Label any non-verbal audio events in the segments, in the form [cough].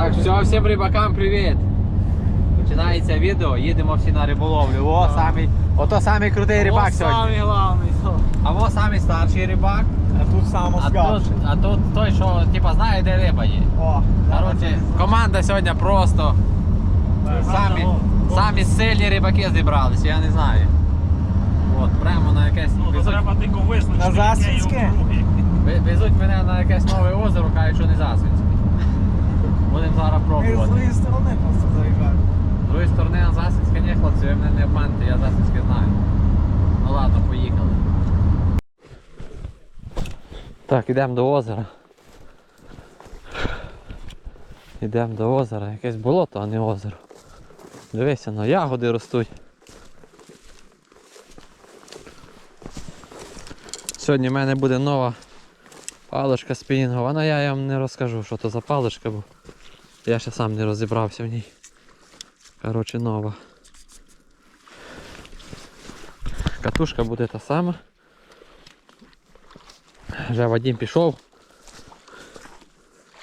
Так, все, всім рибакам привіт! Починається відео, їдемо всі на риболовлю. О, самий, ото самий крутий рибак сьогодні. Самий главний. А во самий старший рибак. А тут саме А тут, а тут той, що типа знає, де риба є. О, Коротше, команда сьогодні просто самі, самі сильні рибаки зібралися, я не знаю. От, прямо на якесь. Ну, Везуть, треба тільки визначити, На Засвідське? везуть мене на якесь нове озеро, кажуть, що не засвідське. Будемо зараз Ми з пробувати. другої сторони просто заїжджаємо. З другої сторони на Засідське ні, хлопці, ви мене не обманете, я Засідське знаю. Ну ладно, поїхали. Так, йдемо до озера. Йдемо до озера, якесь болото, а не озеро. Дивися, на ягоди ростуть. Сьогодні в мене буде нова паличка спінінгова, але я вам не розкажу, що то за паличка, бо я ще сам не розібрався в ній. Коротше, нова. Катушка буде та сама. Вже Вадим пішов.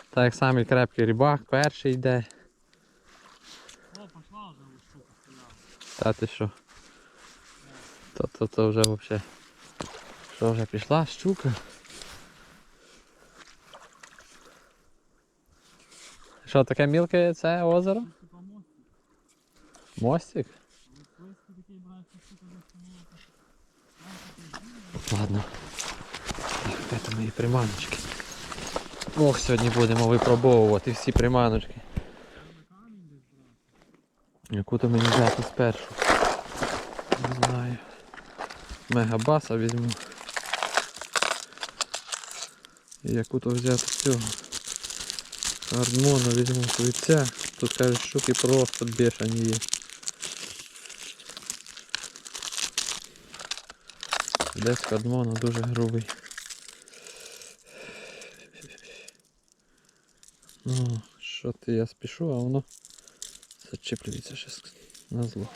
Так як самий крепкий рибак, перший йде. О, пішла вже штука стояла. Та ти що? То, то, то вже взагалі. Що вже пішла щука? Що таке мілке це озеро? Мостик? Ладно. Так, то мої приманочки? Ох, сьогодні будемо випробовувати всі приманочки. Яку то мені взяти спершу? Не знаю. Мегабаса візьму. Яку то взяти з цього. Ардмона візьму швиця. Тут кажуть, штуки просто бешені є. Десь кадмону дуже грубий. Ну, що ти я спішу, а воно зачеплюється ще с- на зло.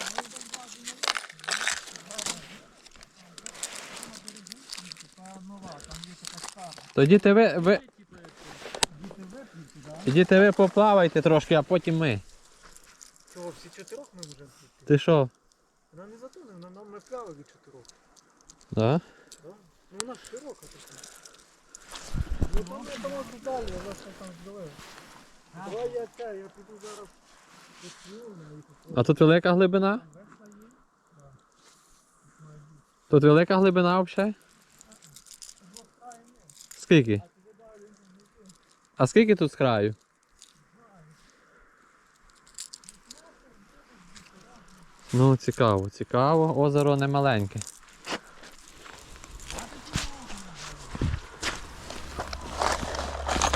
Тоді ти ви, ви... Ідіть ви поплавайте трошки, а потім ми. Чого, всі чотирьох ми вже? Ти що? Вона не затоне, вона нам ми плавали від чотирьох. Да? Ну вона широка така. Ну там я там от далі, я вас там здалека. Давай я це, я піду зараз посплю, і попробую. А тут велика глибина? Тут велика глибина взагалі? Скільки? А скільки тут з краю? Ну, цікаво, цікаво, озеро не маленьке.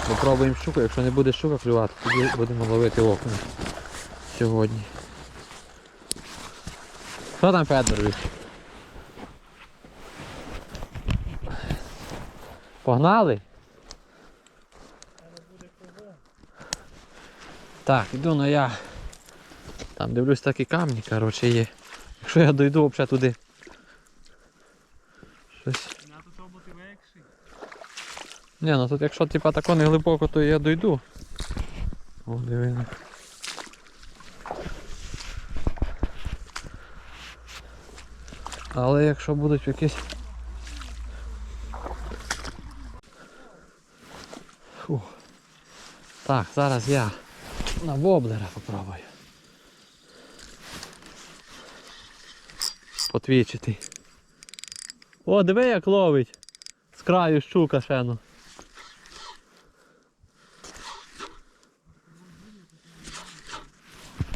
Попробуємо щуку, якщо не буде щука клювати, тоді будемо ловити окунь сьогодні. Що там Федорович? Погнали? Так, іду ну я. Там дивлюсь такі камні, коротше, є. Якщо я дойду взагалі туди. Щось. Ні, ну тут якщо типа тако не глибоко, то я дойду. О, диви. ну. Але якщо будуть якісь. Фу. Так, зараз я на воблера попробую. Потвічити. О, диви як ловить. З краю щука ще ну.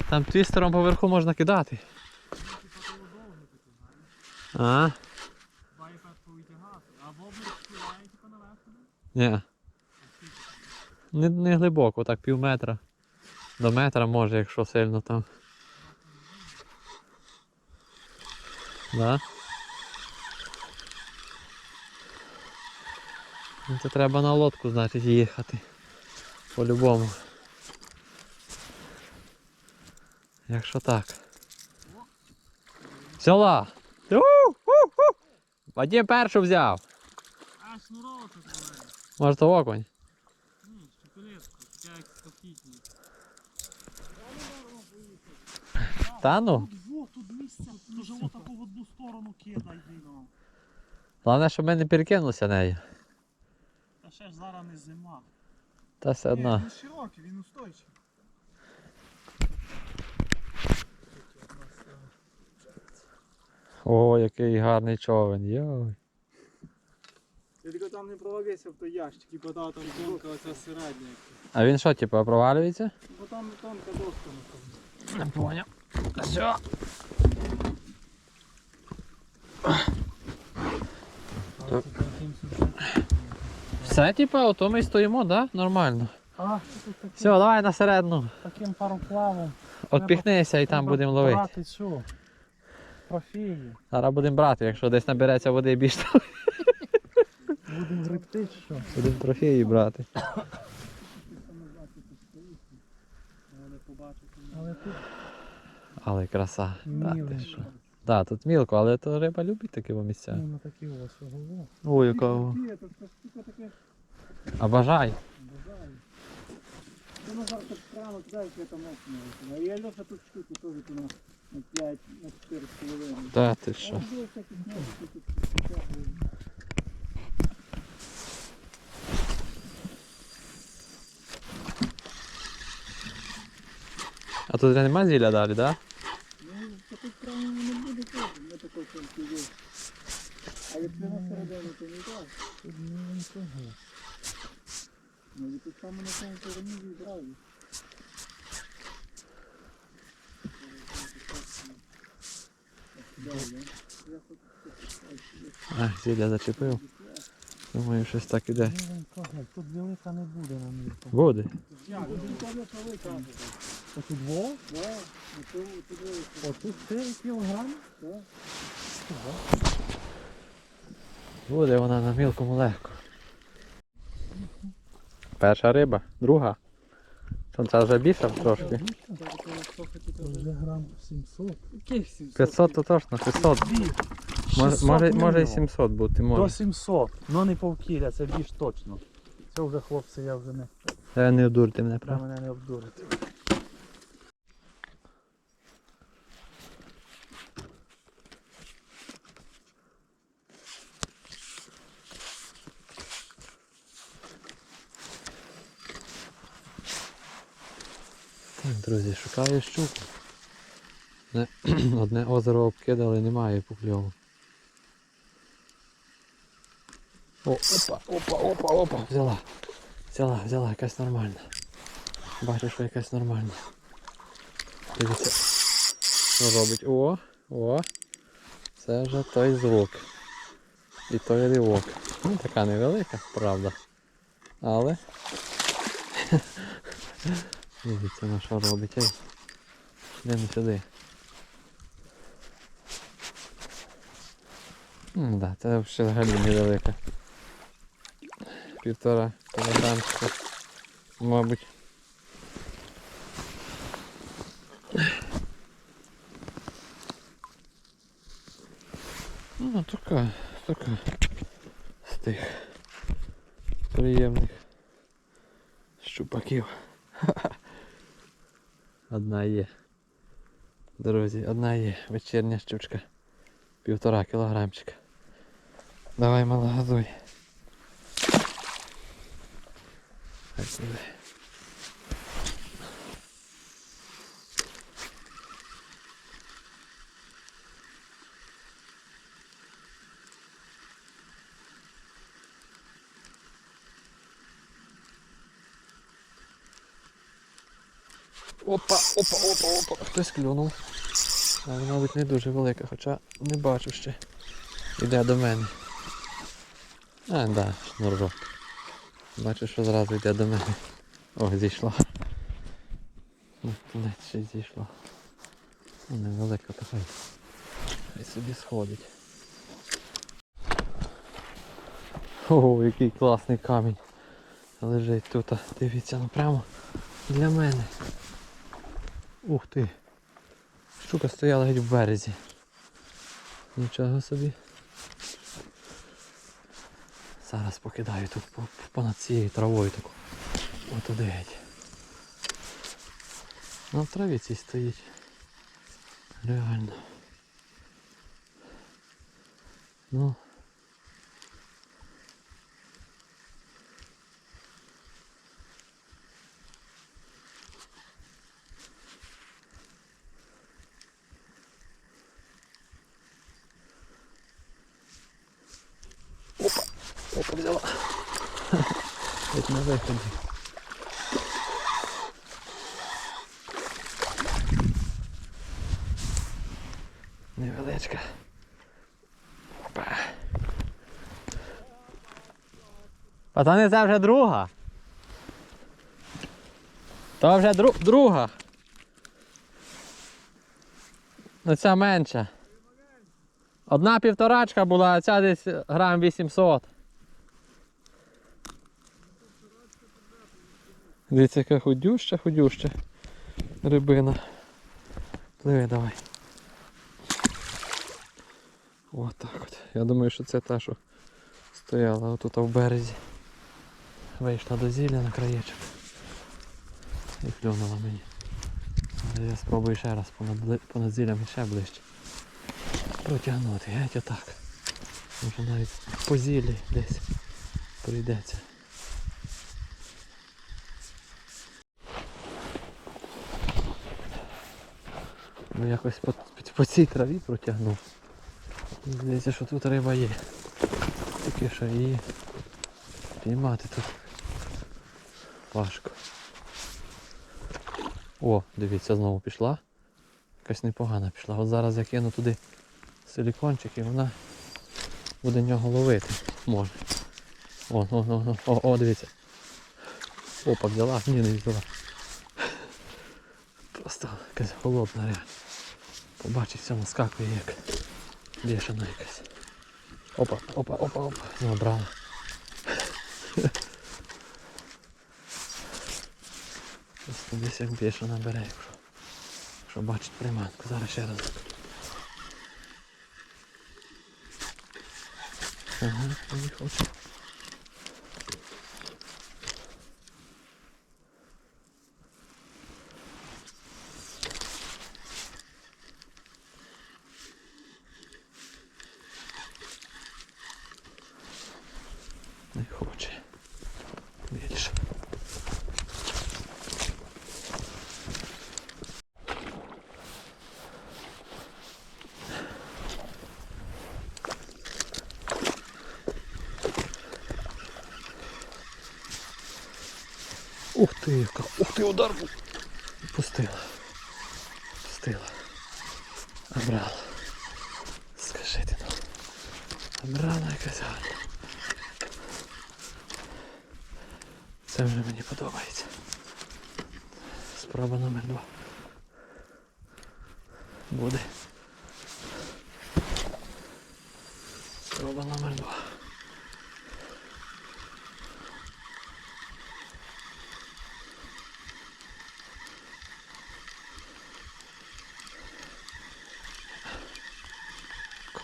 Там твістером поверху можна кидати. А? Ні. Не, не глибоко, так пів метра. До метра може, якщо сильно там. Да? Ну, Це треба на лодку, значить, їхати. По-любому. Якщо так. У-ху-ху! Вадим першу взяв. А, маленький. Може то окунь? Ні, щоколетка. Така як скофітні. Та ну, Тут во, тут місце, дуже отаку в одну сторону кидай віно. головне, щоб ми не перекинулися нею. Та ще ж зараз не зима. Та все Ні, одно. він широкий, він устойчивий. О, який гарний човен. Йой. Ти тільки там не провалився в той ящик, і вода там тонка, оця середня. А він що, типу, провалюється? Бо там тонка доска на Не поняв. Все. Все, типа, ото ми й стоїмо, да? Нормально. А, тут таким, Все, давай на середину. таким пароплавом. Отпіхнися і там треба будемо ловити. Брати цю трофеї. Зараз будемо брати, якщо десь набереться води більше, Будемо гребти чи що? будемо трофеї брати. Але тут Але краса. Та, ти що. Тут мілко, але то риба любить такі місця. Ну, на такі ось ого. Штука таке А бажай. бажаю. Це Назар так прямо кидає, я там окна. А я Льоша тут штуку теж тут на, на 5, на 4 з половиною. Та ти що. А тут вже нема зілля далі, да? Ну, тут прямо не буде теж, не такого чим є. А якщо на середину, то не так. Тут міленько. Ну, і тут саме на цьому стороні відразу. А, зілля зачепив. Думаю, щось так іде. Тут велика не буде на мірку. Буде. Він велика. Ось тут во? Да, ну, то- то велика. О, тут 4 кілограми? Да. Буде вона на мілкому легко. Перша риба, друга. Що це вже більше трошки. Вже грам 700. Яких 700? 500 то точно, 600. Може, 600 може, може і мінімум. 700 бути, До може. 700. Ну не повкілля, це більш точно. Це вже хлопці, я вже не, Та не обдурте мене, ви правда? мене не обдурите. Так, шукаю щуку. [clears throat] Одне озеро обкидали, немає покльову. Опа, опа, опа, опа, взяла. Взяла, взяла, якась нормальна. Бачу, що якась нормальна. Дивіться. Що робить? О, о. Це вже той звук. І той ривок. Ну, така невелика, правда. Але. [laughs] Дивіться на що робить. Ей. Йдемо сюди. М, да, це взагалі невелика. Півтора кілограмчика. Мабуть. Ну, така, така. З тих приємних щупаків. Одна є. Друзі, одна є. Вечірня щучка. Півтора кілограмчика. Давай, мала, газуй. Ось буде. Опа, опа, опа, опа. Хтось клюнув. Але, мабуть, не дуже велика, хоча не бачу ще. Йде до мене. А, да, шнурок. Бачу, що зразу йде до мене. О, зійшла. Ну, кінець ще зійшла. Ну, невелика така. Хай собі сходить. О, який класний камінь. Лежить тут. Дивіться, ну прямо для мене. Ух ти. Щука стояла геть в березі. Нічого собі. Зараз покидаю тут понад цією травою таку. Отуди геть. Ну, в травіці стоїть. Реально. Ну. Опа, опа, взяла. Як на виході. Невеличка. Опа. Пацани, це вже друга. То вже дру... друга. Ну ця менша. Одна півторачка була, а ця десь грам 800. Дивіться, яка худюща, худюща рибина. Пливи давай. От так от. Я думаю, що це та, що стояла отут в березі. Вийшла до зілля на краєчок. І клюнула мені. Я спробую ще раз понад, понад зіллями ще ближче. Протягнути, геть отак. Може навіть по зіллі десь прийдеться. Ну якось по, по, цій траві протягнув. Здається, що тут риба є. Тільки що її піймати тут важко. О, дивіться, знову пішла. Якась непогана пішла. От зараз я кину туди силікончик і вона буде нього ловити. Може. О, о, о, о, о, дивіться. Опа, взяла, ні, не взяла. Просто якась холодна реально. Побачив, все наскакує як бешена якась. Опа, опа, опа, опа. Ну, брала. Десь як бешена бере, якщо, якщо бачить приманку. Зараз ще раз. Ага, не хоче. Не хоче. Більше. Ух ти, ух ти, удар був. Пустила. Пустила. Обрала. Скажи ти ну. Обрала якась гарна. Це вже мені подобається. Спроба номер два. Буде. Спроба номер два.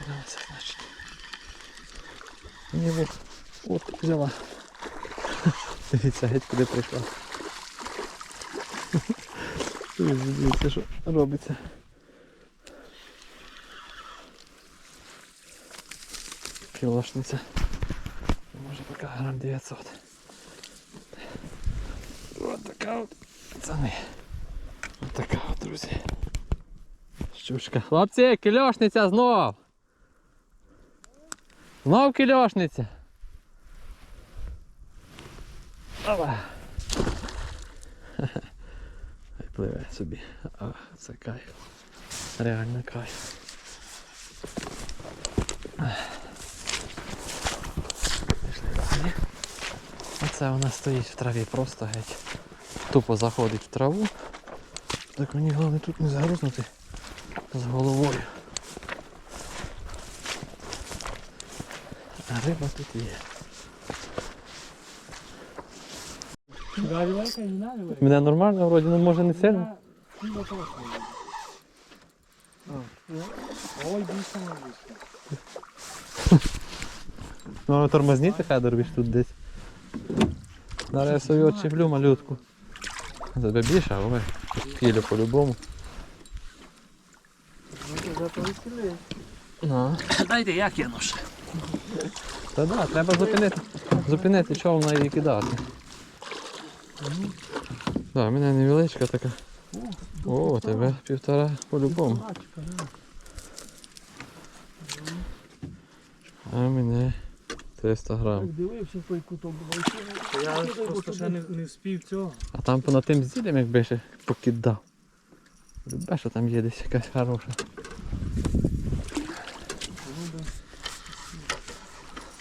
Коли це значить? Ні, от, от взяла. [laughs] Дивіться, геть куди прийшла. Дивіться, [laughs] що робиться. Кілошниця. Може поки грам 900. Ось така от. Пацани. Ось така от, друзі. Щучка. Хлопці, кільошниця знов! Знов кільошниця. Опа. Пливе собі. А, це кайф. Реально кайф. Пішли далі. Оце вона стоїть в траві, просто геть. Тупо заходить в траву. Так мені головне тут не загрузнути з головою. Риба тут є. Мене нормально, вроді, ну може не сильно. Ой, більше не більше. Ну тормозніться, Федорович тут десь. Зараз я собі очіплю малютку. тебе більше, а ми кілю по-любому. Ну. Дайте я кину ще. Та да, треба зупинити, зупинити човна і кидати. Да, в мене невеличка така. О, тебе півтора по-любому. А мене 300 Так грам. дивився той куток, Я просто ще не, не вспів цього. А там понад тим зіллям якби ще покидав. Любе, що там є десь якась хороша.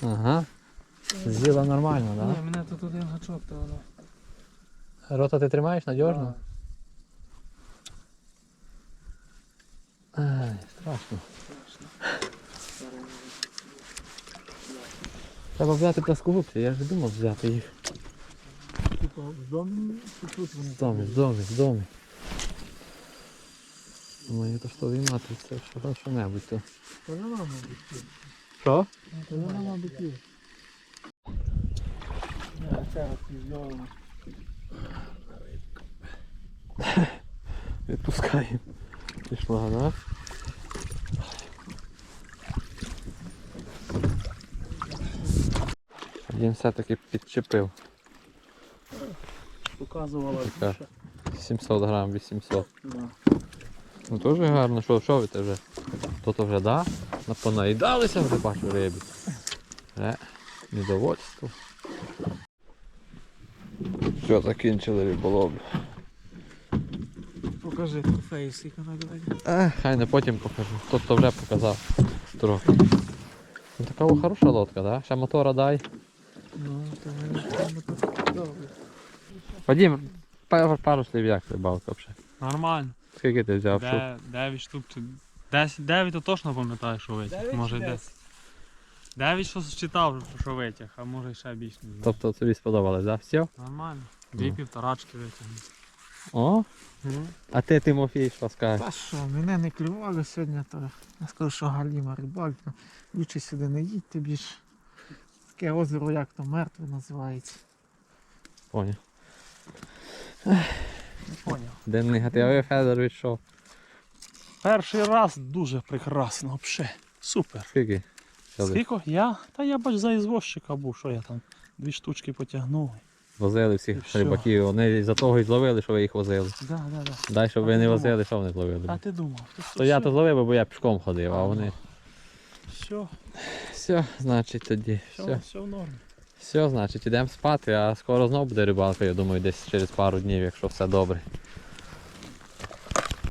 Ага. Зіла нормально, Ні, мене тут один гачок, то воно. Рота ти тримаєш надіжно? Ай, страшно. Треба взяти пласкогубці, я ж думав взяти їх. Типа в домі, чи тут вони? З домі, з домі, з домі. Думаю, то що виймати, це що, небудь то. Та нема, мабуть. Що? Та нема, мабуть, є. Це. Відпускаємо. Пішла, да? Він все-таки підчепив. Показувала Така. більше. 700 грам, 800. Да. Ну теж гарно, що, що ви те вже? То-то вже да? На- Понаїдалися вже бачу рибі. Е, недовольство. Все, закінчили риболовлю. Покажи трофеї, скільки набирає. Е, хай не потім покажу. Хто то вже показав трохи. Ну, така о, хороша лодка, да? Ще мотора дай. Ну, то мені так добре. Вадим, пару, пару слів як рибалка взагалі. Нормально. Скільки ти взяв? Що? Де, 9 штук чи 10, 9 то точно пам'ятаю, що витяг. Дев'ять може чи 10. 9 що читав, що витяг, а може ще більше не знаю. Тобто тобі сподобалось, да? Все? Нормально. Дві Ну. півторачки витягнув. О, а ти Тимофій що скажеш? Та що, мене не клювали сьогодні, то я скажу, що галіма рибалька. Лучше сюди не їдьте більш. Таке озеро, як то мертве називається. Поняв. Не поняв. День негативний Федор відшов. Перший раз дуже прекрасно, взагалі. Супер. Скільки? Скільки? Я? Та я бач за ізвозчика був, що я там дві штучки потягнув. Возили всіх рибаків. Вони за того і зловили, що ви їх возили. Да, да, да. Дай, щоб А ви не думав? возили, що вони зловили. А ти думав? Ти То я то зловив, бо я пішком ходив, а вони. Все, Все, значить тоді. все, Все, все в нормі. все значить, ідемо спати, а скоро знову буде рибалка, я думаю, десь через пару днів, якщо все добре.